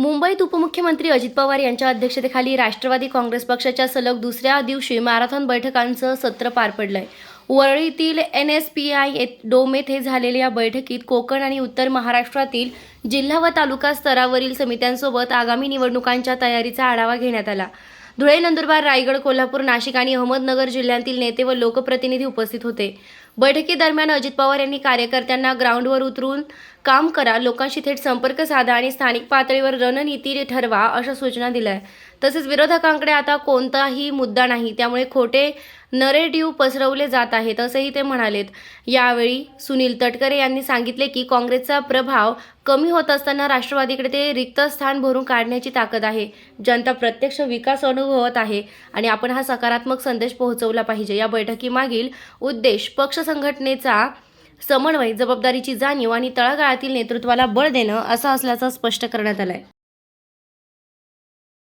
मुंबईत उपमुख्यमंत्री अजित पवार यांच्या अध्यक्षतेखाली राष्ट्रवादी काँग्रेस पक्षाच्या सलग दुसऱ्या दिवशी मॅरेथॉन बैठकांचं सत्र पार पडलंय. वरळीतील N S P I dome येथे झालेल्या या बैठकीत कोकण आणि उत्तर महाराष्ट्रातील जिल्हा व तालुका स्तरावरील समित्यांसोबत आगामी निवडणुकांच्या तयारीचा आढावा घेण्यात आला. धुळे नंदुरबार रायगड कोल्हापूर नाशिक आणि अहमदनगर जिल्ह्यांतील नेते व लोकप्रतिनिधी उपस्थित होते. बैठकीदरम्यान अजित पवार यांनी कार्यकर्त्यांना ग्राउंडवर उतरून काम करा लोकांशी थेट संपर्क साधा आणि स्थानिक पातळीवर रणनीती ठरवा अशा सूचना दिल्या तसेच विरोधकांकडे आता कोणताही मुद्दा नाही त्यामुळे खोटे नरेटिव्ह पसरवले जात आहेत असंही ते म्हणालेत. यावेळी सुनील तटकरे यांनी सांगितले की काँग्रेसचा प्रभाव कमी होत असताना राष्ट्रवादीकडे ते रिक्त स्थान भरून काढण्याची ताकद आहे. जनता प्रत्यक्ष विकास अनुभवत आहे आणि आपण हा सकारात्मक संदेश पोहोचवला पाहिजे. या बैठकीमागील उद्देश पक्ष संघटनेचा समन्वय जबाबदारीची जाणीव आणि तळागाळातील नेतृत्वाला बळ देणं असं असल्याचं स्पष्ट करण्यात आलंय.